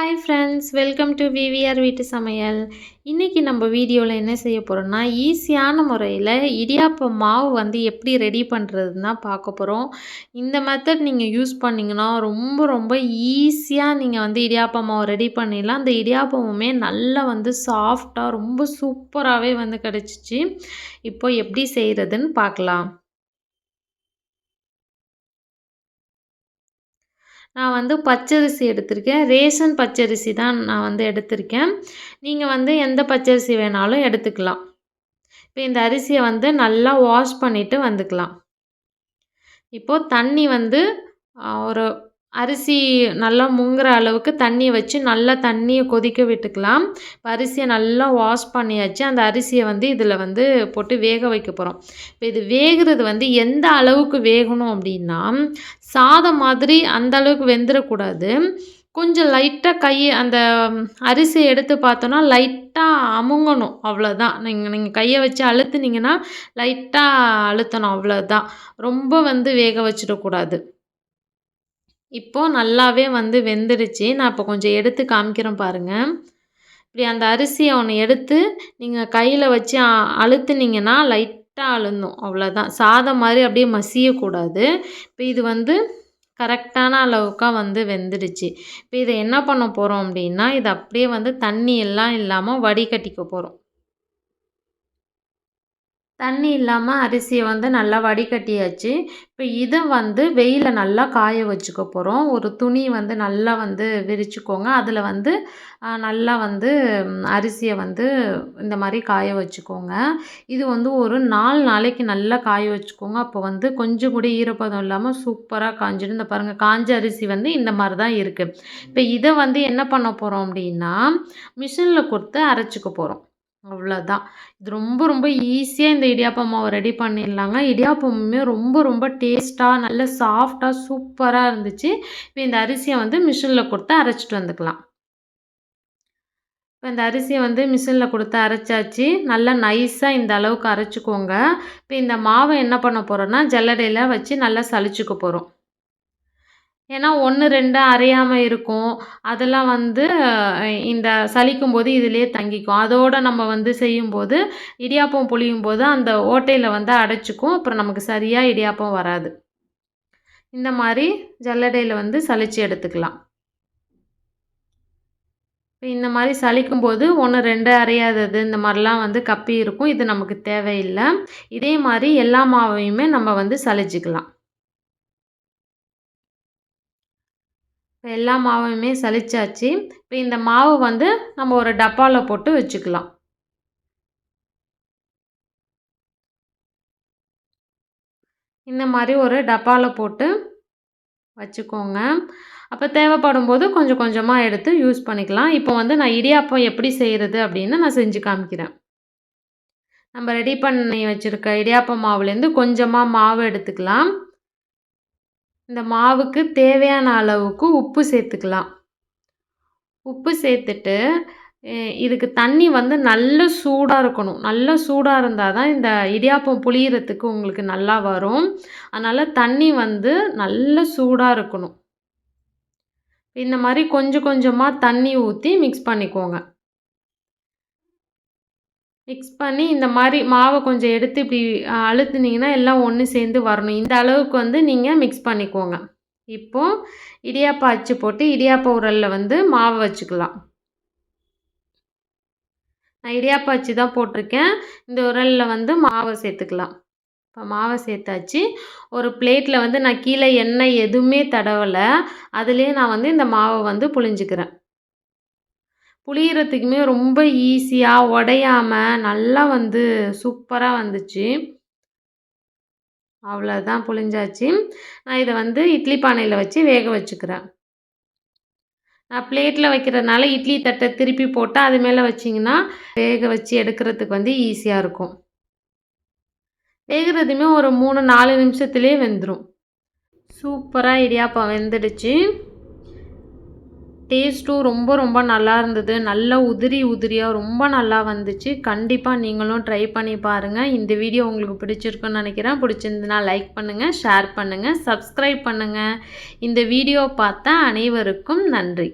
Hi friends welcome to VVR வீட்டு சமையல். இன்றைக்கி நம்ம வீடியோவில் என்ன செய்ய போகிறோம்னா ஈஸியான முறையில் இடியாப்ப மாவு வந்து எப்படி ரெடி பண்ணுறதுன்னா பார்க்க போகிறோம் இந்த மெத்தட் நீங்கள் யூஸ் பண்ணிங்கன்னா ரொம்ப ரொம்ப ஈஸியாக நீங்கள் வந்து இடியாப்ப மாவு ரெடி பண்ணிடலாம். அந்த இடியாப்பமுமே நல்லா வந்து சாஃப்டாக ரொம்ப சூப்பராகவே வந்து கிடச்சிச்சு. இப்போ எப்படி செய்கிறதுன்னு பார்க்கலாம். நான் வந்து பச்சரிசி எடுத்திருக்கேன். ரேஷன் பச்சரிசி தான் நான் வந்து எடுத்திருக்கேன். நீங்கள் வந்து எந்த பச்சரிசி வேணாலும் எடுத்துக்கலாம். இப்போ இந்த அரிசியை வந்து நல்லா வாஷ் பண்ணிவிட்டு வந்துக்கலாம். இப்போது தண்ணி வந்து ஒரு அரிசி நல்லா முங்குற அளவுக்கு தண்ணியை வச்சு நல்லா தண்ணியை கொதிக்க விட்டுக்கலாம். இப்போ அரிசியை நல்லா வாஷ் பண்ணியாச்சு. அந்த அரிசியை வந்து இதில் வந்து போட்டு வேக வைக்க போகிறோம் இப்போ இது வேகிறது வந்து எந்த அளவுக்கு வேகணும் அப்படின்னா சாதம் மாதிரி அந்த அளவுக்கு வெந்துடக்கூடாது கொஞ்சம் லைட்டாக கை அந்த அரிசியை எடுத்து பார்த்தோன்னா லைட்டாக அமுங்கணும். அவ்வளோதான் நீங்கள் நீங்கள் கையை வச்சு அழுத்துனீங்கன்னா லைட்டாக அழுத்தணும். அவ்வளோதான் ரொம்ப வந்து வேக வச்சிடக்கூடாது. இப்போது நல்லாவே வந்து வெந்துடுச்சு. நான் இப்போ கொஞ்சம் எடுத்து காமிக்கிறேன் பாருங்கள் இப்படி அந்த அரிசியை ஒன்று எடுத்து நீங்கள் கையில் வச்சு அழுத்துனீங்கன்னா லைட்டாக அழுந்தும். அவ்வளோதான் சாதம் மாதிரி அப்படியே மசியக்கூடாது. இப்போ இது வந்து கரெக்டான அளவுக்காக வந்து வெந்துடுச்சு. இப்போ இதை என்ன பண்ண போகிறோம் அப்படின்னா இது அப்படியே வந்து தண்ணி எல்லாம் இல்லாமல் வடிகட்டிக்க போகிறோம் தண்ணி இல்லாமல் அரிசியை வந்து நல்லா வடிகட்டியாச்சு. இப்போ இதை வந்து வெயிலில் நல்லா காய வச்சுக்க போகிறோம் ஒரு துணி வந்து நல்லா வந்து விரிச்சுக்கோங்க. அதில் வந்து நல்லா வந்து அரிசியை வந்து இந்த மாதிரி காய வச்சுக்கோங்க. இது வந்து ஒரு நாலு நாளைக்கு நல்லா காய வச்சுக்கோங்க. அப்போ வந்து கொஞ்சம் கூட ஈரப்பதம் இல்லாமல் சூப்பராக காஞ்சிடும். இந்த பாருங்கள் காஞ்ச அரிசி வந்து இந்த மாதிரி தான் இருக்குது இப்போ இதை வந்து என்ன பண்ண போகிறோம் அப்படின்னா மிஷினில் கொடுத்து அரைச்சிக்க போகிறோம் அவ்வளோதான் இது ரொம்ப ரொம்ப ஈஸியாக இந்த இடியாப்பம் மாவை ரெடி பண்ணிடலாங்க. இடியாப்பமுமே ரொம்ப ரொம்ப டேஸ்ட்டாக நல்ல சாஃப்டாக சூப்பராக இருந்துச்சு. இப்போ இந்த அரிசியை வந்து மிஷினில் கொடுத்து அரைச்சிட்டு வந்துக்கலாம். இப்போ இந்த அரிசியை வந்து மிஷினில் கொடுத்து அரைச்சாச்சு. நல்லா நைஸாக இந்த அளவுக்கு அரைச்சிக்கோங்க. இப்போ இந்த மாவை என்ன பண்ண போகிறோன்னா ஜல்லடையில் வச்சு நல்லா சளிச்சுக்க போகிறோம் ஏன்னா ஒன்று ரெண்டு அரையாமல் இருக்கும். அதெல்லாம் வந்து இந்த சலிக்கும் போது இதிலே தங்கிக்கும். அதோடு நம்ம வந்து செய்யும்போது இடியாப்பம் புளியும் போது அந்த ஓட்டையில் வந்து அடைச்சிக்கும். அப்புறம் நமக்கு சரியாக இடியாப்பம் வராது. இந்த மாதிரி ஜல்லடையில் வந்து சளிச்சு எடுத்துக்கலாம். இப்போ இந்த மாதிரி சலிக்கும் போது ஒன்று ரெண்டு அரையாதது இந்த மாதிரிலாம் வந்து கப்பி இருக்கும். இது நமக்கு தேவையில்லை. இதே மாதிரி எல்லா மாவையுமே நம்ம வந்து சளிச்சிக்கலாம் இப்போ எல்லா மாவையுமே சலிச்சாச்சு இப்போ இந்த மாவு வந்து நம்ம ஒரு டப்பாவில் போட்டு வச்சுக்கலாம். இந்த மாதிரி ஒரு டப்பாவில் போட்டு வச்சுக்கோங்க. அப்போ தேவைப்படும் போது கொஞ்சம் கொஞ்சமாக எடுத்து யூஸ் பண்ணிக்கலாம். இப்போ வந்து நான் இடியாப்பம் எப்படி செய்கிறது அப்படின்னு நான் செஞ்சு காமிக்கிறேன். நம்ம ரெடி பண்ணி வச்சுருக்க இடியாப்பம் மாவுலேருந்து கொஞ்சமாக மாவு எடுத்துக்கலாம். இந்த மாவுக்கு தேவையான அளவுக்கு உப்பு சேர்த்துக்கலாம். உப்பு சேர்த்துட்டு இதுக்கு தண்ணி வந்து நல்ல சூடாக இருக்கணும். நல்ல சூடாக இருந்தால் தான் இந்த இடியாப்பம் புளியறதுக்கு உங்களுக்கு நல்லா வரும். அதனால் தண்ணி வந்து நல்ல சூடாக இருக்கணும். இந்த மாதிரி கொஞ்சம் கொஞ்சமாக தண்ணி ஊற்றி மிக்ஸ் பண்ணிக்கோங்க. மிக்ஸ் பண்ணி இந்த மாதிரி மாவை கொஞ்சம் எடுத்து இப்படி அழுத்துனீங்கன்னா எல்லாம் ஒன்று சேர்ந்து வரணும். இந்த அளவுக்கு வந்து நீங்கள் மிக்ஸ் பண்ணிக்கோங்க. இப்போது இடியாப்பா அச்சு போட்டு இடியாப்பா உரலில் வந்து மாவை வச்சுக்கலாம். நான் இடியாப்பா அச்சு தான் போட்டிருக்கேன். இந்த உரலில் வந்து மாவை சேர்த்துக்கலாம். இப்போ மாவை சேர்த்தாச்சு. ஒரு பிளேட்டில் வந்து நான் கீழே எண்ணெய் எதுவுமே தடவலை. அதுலேயே நான் வந்து இந்த மாவை வந்து புழிஞ்சிக்கிறேன். புளியறதுக்குமே ரொம்ப ஈஸியாக உடையாமல் நல்லா வந்து சூப்பராக வந்துச்சு. அவ்வளோதான் புளிஞ்சாச்சு. நான் இதை வந்து இட்லி பானையில் வச்சு வேக வச்சுக்கிறேன். நான் பிளேட்டில் வைக்கிறதுனால இட்லி தட்டை திருப்பி போட்டு அது மேலே வச்சிங்கன்னா வேக வச்சு எடுக்கிறதுக்கு வந்து ஈஸியாக இருக்கும். வேகிறதுமே ஒரு மூணு நாலு நிமிஷத்துலேயே வெந்துடும் சூப்பராக இடியாப்பம் வெந்துடுச்சு. டேஸ்ட்டும் ரொம்ப ரொம்ப நல்லா இருந்தது. நல்லா உதிரி உதிரியாக ரொம்ப நல்லா வந்துச்சு. கண்டிப்பாக நீங்களும் ட்ரை பண்ணி பாருங்கள் இந்த வீடியோ உங்களுக்கு பிடிச்சிருக்குன்னு நினைக்கிறேன். பிடிச்சிருந்துன்னா லைக் பண்ணுங்கள் ஷேர் பண்ணுங்கள் சப்ஸ்கிரைப் பண்ணுங்கள் இந்த வீடியோ பார்த்தா அனைவருக்கும் நன்றி.